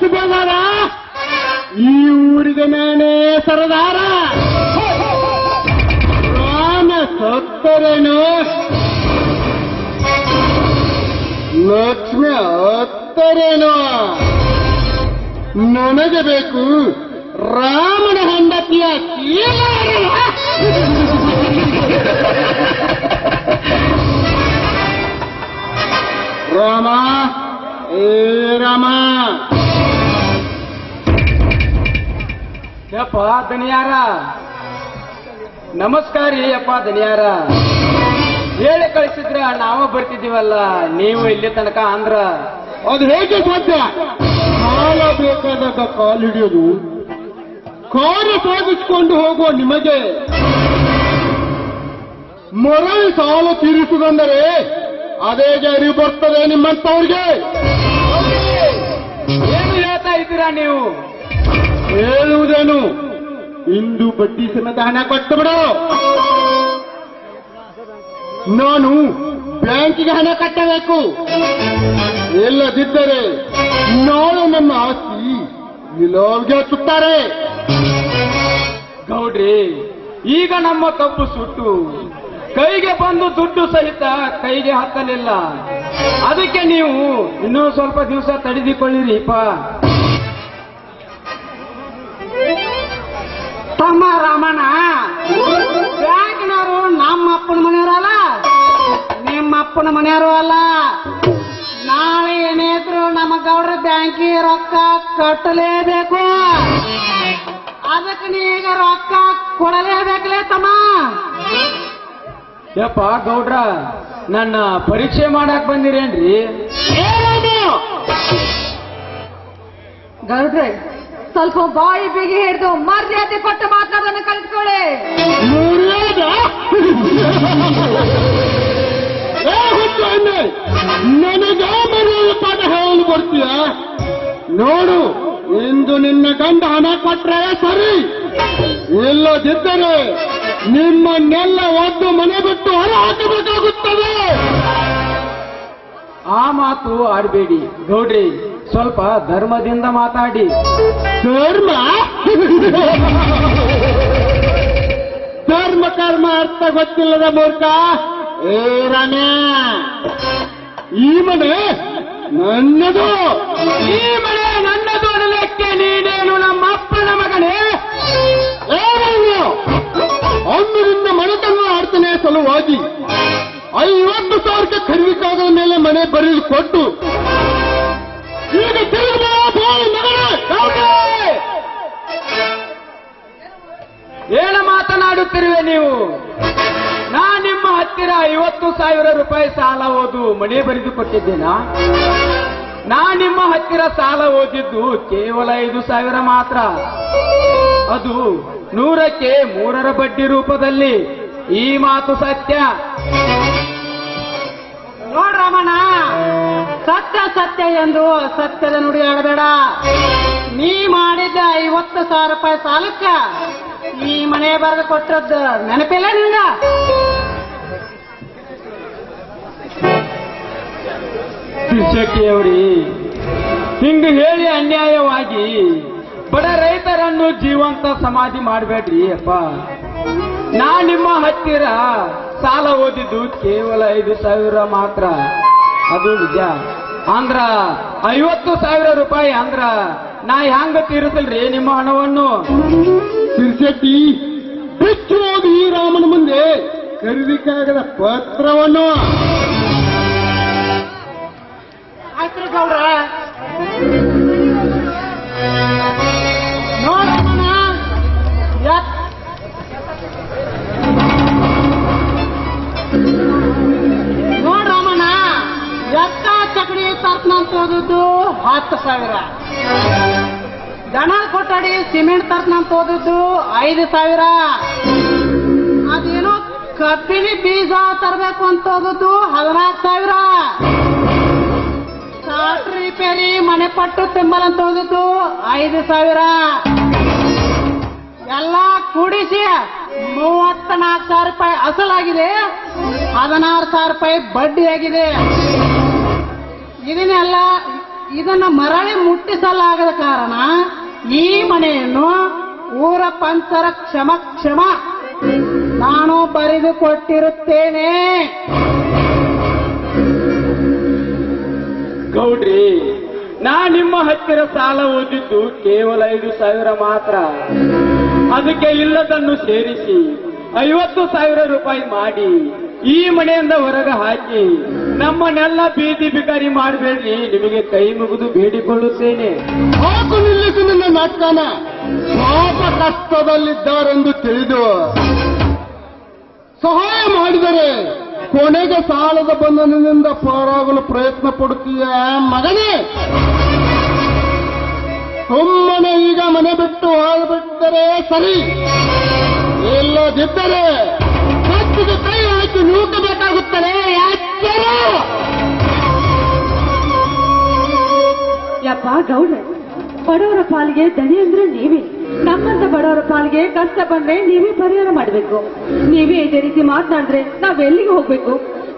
ಸುಬೇದಾರ ಈ ಊರಿಗೆ ನಾನೇ ಸರದಾರ. ರಾಮ ಸತ್ತರೇನು? ಲಕ್ಷ್ಮಿ ಹತ್ತರೇನು ನನಗೆ ಬೇಕು ರಾಮನ ಹೆಂಡತಿಯ. ರಾಮ, ಏ ರಾಮ. ಯಪ್ಪ ದನಿಯಾರ. ನಮಸ್ಕಾರ ಅಪ್ಪ ಯಪ್ಪ ದನಿಯಾರ. ಹೇಳಿ ಕಳಿಸಿದ್ರ ನಾವ ಬರ್ತಿದ್ದೀವಲ್ಲ ನೀವು ಇಲ್ಲಿ ತನಕ ಅಂದ್ರ ಅದು ಹೇಗೆ ಸಾಧ್ಯ? ಕಾಲ ಬೇಕಾದಾಗ ಕಾಲಿಡಿಯೋದು ಕಾರು ಸಾಗಿಸಿಕೊಂಡು ಹೋಗುವ ನಿಮಗೆ. ಮರಳಿ ಸಾಲ ತೀರಿಸುವುದೆಂದರೆ ಅದೇ ಜಾರಿ ಬರ್ತದೆ ನಿಮ್ಮಂತವ್ರಿಗೆ ಏನು ಹೇಳ್ತಾ ಇದ್ದೀರಾ ನೀವು? ಹೇಳುವುದೇನು? ಇಂದು ಬಡ್ಡಿ ಸಮೇತ ಹಣ ಕೊಟ್ಟು ಬಿಡು ನಾನು ಬ್ಯಾಂಕಿಗೆ ಹಣ ಕಟ್ಟಬೇಕು. ಇಲ್ಲದಿದ್ದರೆ ನಾಳೆ ನಮ್ಮ ಆಸ್ತಿ ನಿಲೋಗೆ ಸುತ್ತಾರೆ ಗೌಡ್ರಿ, ಈಗ ನಮ್ಮ ತಪ್ಪು ಸುಟ್ಟು. ಕೈಗೆ ಬಂದು ದುಡ್ಡು ಸಹಿತ ಕೈಗೆ ಹತ್ತಲಿಲ್ಲ. ಅದಕ್ಕೆ ನೀವು ಇನ್ನೂ ಸ್ವಲ್ಪ ದಿವಸ ತಡೆದುಕೊಳ್ಳಿರಿಪ್ಪ ತಮ್ಮ ರಾಮಣ್ಣ ಬ್ಯಾಂಕ್ನವರು ನಮ್ಮ ಅಪ್ಪನ ಮನೆಯವರಲ್ಲ ನಿಮ್ಮ ಅಪ್ಪನ ಮನೆಯವರು ಅಲ್ಲ. ನಾಳೆ ಏನೇದ್ರು ನಮ್ಮ ಗೌಡ್ರ ಬ್ಯಾಂಕಿಗೆ ರೊಕ್ಕ ಕಟ್ಟಲೇಬೇಕು. ಅದಕ್ಕೆ ನೀಗ ರೊಕ್ಕ ಕೊಡಲೇಬೇಕಲೇ ತಮ್ಮ? ಯಪ್ಪ ಗೌಡ್ರ ನನ್ನ ಪರೀಕ್ಷೆ ಮಾಡಕ್ ಬಂದಿರೇನ್ರಿ? ಗೌಡ್ರೆ ಸ್ವಲ್ಪ ಬಾಯಿ ಬಿಗಿ ಹಿಡಿದು ಮರ್ಯಾದೆ ಕೊಟ್ಟು ಮಾತಾಡೋದನ್ನು ಕಲಿತ್ಕೊಳ್ಳಿ. ನನಗೆ ಮರ್ಯಾದೆ ಪಾಠ ಹೇಳಲು ಬರ್ತೀಯ? ನೋಡು ಇಂದು ನಿನ್ನ ಗಂಡ ಹಣ ಕೊಟ್ರೆ ಸರಿ. ಇಲ್ಲದಿದ್ದರೆ ನಿಮ್ಮನ್ನೆಲ್ಲ ಒಂದು ಮನೆ ಬಿಟ್ಟು ಹೊರ ಹಾಕಬೇಕಾಗುತ್ತದೆ. ಆ ಮಾತು ಆಡಬೇಡಿ ಗೌಡ್ರಿ. ಸ್ವಲ್ಪ ಧರ್ಮದಿಂದ ಮಾತಾಡಿ. ಧರ್ಮ? ಧರ್ಮ, ಕರ್ಮ, ಅರ್ಥ ಗೊತ್ತಿಲ್ಲದ ಮೂರ್ಖ? ಏ ರಾಮ್ಯ ಈ ಮನೆ ನನ್ನದು. ಈ ಮನೆ ನನ್ನದು ಅನ್ನಲಿಕ್ಕೆ ನೀನೇನು ನಮ್ಮ ಅಪ್ಪನ ಮಗನೇ? ಏನು ಅಂದಿನಿಂದ ಮನೆತನ ಆಡ್ತಾನೆ ಸಲುವಾಗಿ ಐವತ್ತು ಸಾವಿರಕ್ಕೆ ಖರೀದಿಸಾದ ಮೇಲೆ ಮನೆ ಬರೀಲಿ ಕೊಟ್ಟು ಏನ ಮಾತನಾಡುತ್ತಿರುವೆ ನೀವು? ನಾ ನಿಮ್ಮ ಹತ್ತಿರ ಐವತ್ತು ಸಾವಿರ ರೂಪಾಯಿ ಸಾಲ ಓದು ಮನೆ ಬರೆದು ಕೊಟ್ಟಿದ್ದೇನಾ ನಾ ನಿಮ್ಮ ಹತ್ತಿರ ಸಾಲ ಓದಿದ್ದು ಕೇವಲ ಐದು ಸಾವಿರ ಮಾತ್ರ. ಅದು ನೂರಕ್ಕೆ ಮೂರರ ಬಡ್ಡಿ ರೂಪದಲ್ಲಿ ಈ ಮಾತು ಸತ್ಯ. ನೋಡ್ರಮ್ಮಣ ಸತ್ಯ ಸತ್ಯ ಎಂದು ಸತ್ಯದ ನುಡಿ ಆಡಬೇಡ ನೀ ಮಾಡಿದ್ದ ಐವತ್ತು ಸಾವಿರ ರೂಪಾಯಿ ಸಾಲಕ್ಕ ಈ ಮನೆ ಬರೆದು ಕೊಟ್ಟದ್ದು ನೆನಪಿಲ್ಲ ನಿಂಗ ಶಿಕ್ಷಕಿಯವರಿ ಹಿಂಗ ಹೇಳಿ ಅನ್ಯಾಯವಾಗಿ ಬಡ ರೈತರನ್ನು ಜೀವಂತ ಸಮಾಧಿ ಮಾಡಬೇಡ್ರಿ ಅಪ್ಪ. ನಾ ನಿಮ್ಮ ಹತ್ತಿರ ಸಾಲ ಓದಿದ್ದು ಕೇವಲ ಐದು ಸಾವಿರ ಮಾತ್ರ. ಅದು ನಿಜ. ಅಂದ್ರ ಐವತ್ತು ಸಾವಿರ ರೂಪಾಯಿ ಅಂದ್ರ ನಾ ಹೆಂಗ ತೀರಿಸಲ್ರಿ ನಿಮ್ಮ ಹಣವನ್ನು? ಶಿರ್ಶೆಟ್ಟಿ ಬಿಚ್ಚು ಹೋಗಿ ರಾಮನ ಮುಂದೆ. ಖರೀದಿಕಾಗದ ಪತ್ರವನ್ನು. ಆಯ್ತು ಗೌಡ್ರ. ಹತ್ತು ಸಾವಿರ. ದನ ಕೊಠಡಿ ಸಿಮೆಂಟ್ ತರ್ತ್ನಂತ ಓದಿದ್ದು ಐದು ಸಾವಿರ. ಅದೇನೋ ಕಬ್ಬಿಣಿ ಬೀಜ ತರಬೇಕು ಅಂತ ಹೋದದ್ದು ಹದಿನಾಲ್ಕು ಸಾವಿರ. ಸಾಟ್ ರಿಪೇರಿ ಮನೆ ಪಟ್ಟು ತಿಂಬಲ್ ಅಂತ ಹೋದದ್ದು ಐದು ಸಾವಿರ. ಎಲ್ಲ ಕೂಡಿಸಿ ಮೂವತ್ತ ನಾಲ್ಕು ಸಾವಿರ ರೂಪಾಯಿ ಅಸಲಾಗಿದೆ. ಹದಿನಾರು ಸಾವಿರ ರೂಪಾಯಿ ಬಡ್ಡಿ ಆಗಿದೆ ಇದನ್ನೆಲ್ಲ ಇದನ್ನ ಮರಳಿ ಮುಟ್ಟಿಸಲಾಗದ ಕಾರಣ ಈ ಮನೆಯನ್ನು ಊರ ಪಂಚರ ಕ್ಷಮ ಕ್ಷಮ ನಾನು ಬರೆದುಕೊಟ್ಟಿರುತ್ತೇನೆ. ಗೌಡ್ರಿ, ನಾ ನಿಮ್ಮ ಹತ್ತಿರ ಸಾಲ ಓದಿದ್ದು ಕೇವಲ ಐದು ಸಾವಿರ ಮಾತ್ರ. ಅದಕ್ಕೆ ಇಲ್ಲದನ್ನು ಸೇರಿಸಿ ಐವತ್ತು ಸಾವಿರ ರೂಪಾಯಿ ಮಾಡಿ ಈ ಮನೆಯಿಂದ ಹೊರಗೆ ಹಾಕಿ ನಮ್ಮನ್ನೆಲ್ಲ ಬೀದಿ ಬಿಕಾರಿ ಮಾಡಬೇಡ್ರಿ ನಿಮಗೆ ಕೈ ಮುಗಿದು ಬೇಡಿಕೊಳ್ಳುತ್ತೇನೆ. ಹಾಕು ನಿಲ್ಲಿಸಿ ನನ್ನ ನಾಟಕನ. ಪಾಪ ಕಷ್ಟದಲ್ಲಿದ್ದಾರೆಂದು ತಿಳಿದು ಸಹಾಯ ಮಾಡಿದರೆ ಕೊನೆಗೆ ಸಾಲದ ಬಂಧನದಿಂದ ಪಾರಾಗಲು ಪ್ರಯತ್ನ ಪಡುತ್ತೀಯ ಮಗನೇ. ಸುಮ್ಮನೆ ಈಗ ಮನೆ ಬಿಟ್ಟು ಹೋಗ್ಬಿಟ್ಟರೆ ಸರಿ. ಇಲ್ಲದಿದ್ದರೆ ಕೈ! ಯಪ್ಪ ಗೌಡ್ರೆ, ಬಡವರ ಪಾಲಿಗೆ ದಣಿ ಅಂದ್ರೆ ನೀವೇ. ನಮ್ಮಂತ ಬಡವರ ಪಾಲಿಗೆ ಕಷ್ಟ ಬಂದ್ರೆ ನೀವೇ ಪರಿಹಾರ ಮಾಡಬೇಕು. ನೀವೇ ಇದೇ ರೀತಿ ಮಾತನಾಡಿದ್ರೆ ನಾವ್ ಎಲ್ಲಿಗೆ ಹೋಗ್ಬೇಕು?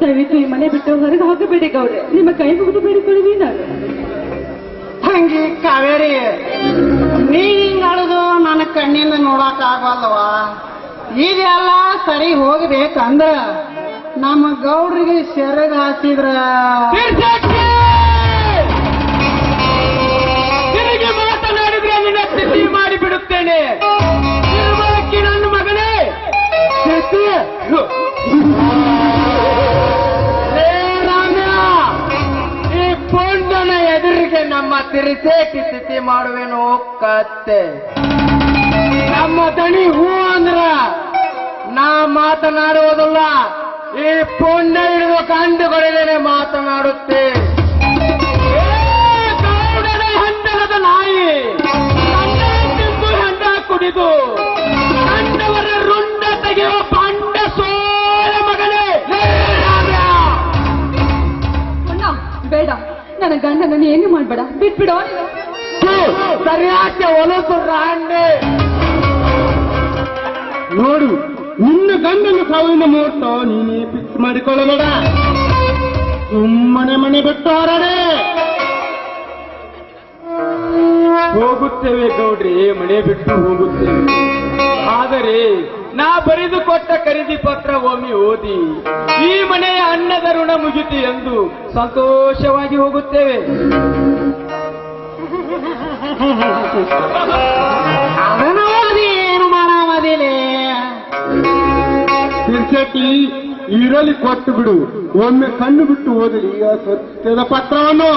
ದಯವಿಟ್ಟು ಈ ಮನೆ ಬಿಟ್ಟು ಹೊರಗೆ ಹೋಗಬೇಡಿ ಗೌಡ್ರೆ. ನಿಮ್ಮ ಕೈ ಮುಗಿದು ಬೇಡಿಕೊಳ್ಳಿ ನಾನು. ಹಂಗೆ ಕಾವೇರಿ ನೀ ಹಿಂಗ್ ಅಳುದು ನನ್ನ ಕಣ್ಣಿಂದ ನೋಡಕ್ ಈಗ ಇದೆಲ್ಲ ಸರಿ ಹೋಗ್ಬೇಕಂದ್ರ ನಮ್ಮ ಗೌಡ್ರಿಗೆ ಸೆರಗ ಹಾಕಿದ್ರ. ತಿರುಗಿ ಮಾತನಾಡಿದ್ರೆ ನಿನ್ನ ಸ್ಥಿತಿ ಮಾಡಿ ಬಿಡುತ್ತೇನೆ ತಿರುಮಲಕ್ಕಿ ನನ್ನ ಮಗನೇ. ರಾಮ್ಯ, ಈ ಪೊಂಡನ ಎದುರಿಗೆ ನಮ್ಮ ತಿರುಚೇಟಿ ಸ್ಥಿತಿ ಮಾಡುವೆನು ಕತ್ತೆ. ನಮ್ಮ ದಣಿ ಹೂ ಅಂದ್ರ ನಾ ಮಾತನಾಡುವುದಿಲ್ಲ ಈ ಪುಣ್ಯ ಹಿಡಿದು ಕಂಡುಕೊಳ್ಳದೇನೆ ಮಾತನಾಡುತ್ತೆ ಗೌಡನ ನಾಯಿ ಹಂಡ ಕುಡಿದು ಕಂಡವರ ರುಂಡ ತೆಗೆಯುವ ಪಂಡ ಸೋಲ ಮಗನೇ. ಅಣ್ಣ ಬೇಡ. ನನ್ನ ಗಂಡನನ್ನು ಏನು ಮಾಡಬೇಡ. ಬಿಟ್ಬಿಡೋ. ಸರಿಯಾಕೆ ಒಲಸು ರಾಂಡೆ ನೋಡು ನಿನ್ನ ಗಂಡನ ಸಾವಿನ ಮುಹೂರ್ತ ನೀನೇ ಫಿಕ್ಸ್ ಮಾಡಿಕೊಳ್ಳಬೇಡ. ಸುಮ್ಮನೆ ಮನೆ ಬಿಟ್ಟು ಹೋಗುತ್ತೇವೆ ಗೌಡ್ರಿ, ಮನೆ ಬಿಟ್ಟು ಹೋಗುತ್ತೇವೆ. ಆದರೆ ನಾ ಬರೆದುಕೊಟ್ಟ ಖರೀದಿ ಪತ್ರ ಒಮ್ಮೆ ಓದಿ, ಈ ಮನೆಯ ಅನ್ನದ ಋಣ ಮುಗಿತು ಎಂದು ಸಂತೋಷವಾಗಿ ಹೋಗುತ್ತೇವೆ. ತಿರ್ಸಟಿ ಇರಲಿ ಕೊಟ್ಟು ಬಿಡು. ಒಮ್ಮೆ ಕಣ್ಣು ಬಿಟ್ಟು ಓದಲಿ ಆ ಸತ್ಯದ ಪತ್ರವನ್ನು.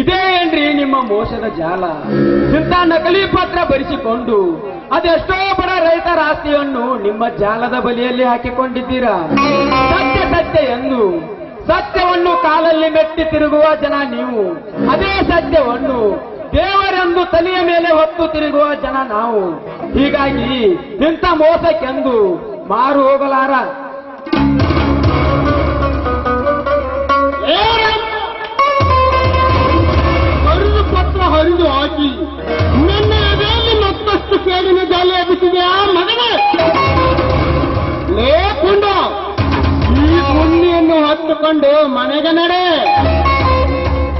ಇದೇ ಏನ್ರಿ ನಿಮ್ಮ ಮೋಸದ ಜಾಲ? ಇಂಥ ನಕಲಿ ಪತ್ರ ಬರೆಸಿಕೊಂಡು ಅದೆಷ್ಟೋ ಬಡ ರೈತರ ಆಸ್ತಿಯನ್ನು ನಿಮ್ಮ ಜಾಲದ ಬಲಿಯಲ್ಲಿ ಹಾಕಿಕೊಂಡಿದ್ದೀರಾ? ಸತ್ಯ ಸತ್ಯ ಎಂದು. ಸತ್ಯವನ್ನು ಕಾಲಲ್ಲಿ ಮೆಟ್ಟಿ ತಿರುಗುವ ಜನ ನೀವು. ಅದೇ ಸತ್ಯವನ್ನು ತಲೆಯ ಮೇಲೆ ಹೊತ್ತು ತಿರುಗುವ ಜನ ನಾವು. ಹೀಗಾಗಿ ಇಂಥ ಮೋಸಕ್ಕೆಂದು ಮಾರು ಹೋಗಲಾರ. ಪತ್ರ ಹರಿದು ಹಾಕಿ, ನನ್ನ ಎದೆಯಲ್ಲಿ ಮತ್ತಷ್ಟು ಸೇಡಿನ ಜಾಲಿ ಎಬ್ಬಿಸಿದೆಯಾ ಮಗನೇ. ಲೇಕೊಂಡ ಈ ಗುಂಡಿಯನ್ನು ಹತ್ತುಕೊಂಡು ಮನೆಗೆ ನಡೆ.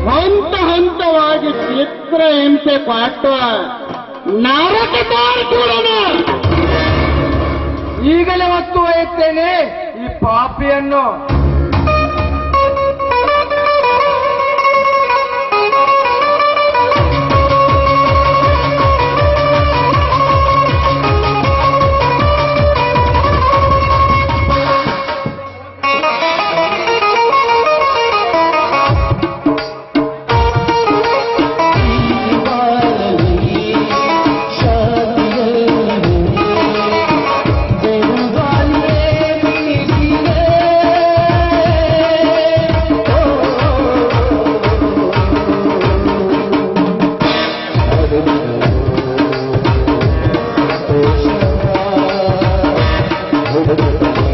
ಹಂತ ಹಂತವಾಗಿ ಚಿತ್ರ ಹಿಂಸೆ ಮಾಡಿಕೊಳ್ಳೋಣ ಈಗಲೇ ಒತ್ತು ಒಯ್ಯುತ್ತೇನೆ ಈ ಪಾಪಿಯನ್ನು. Thank you.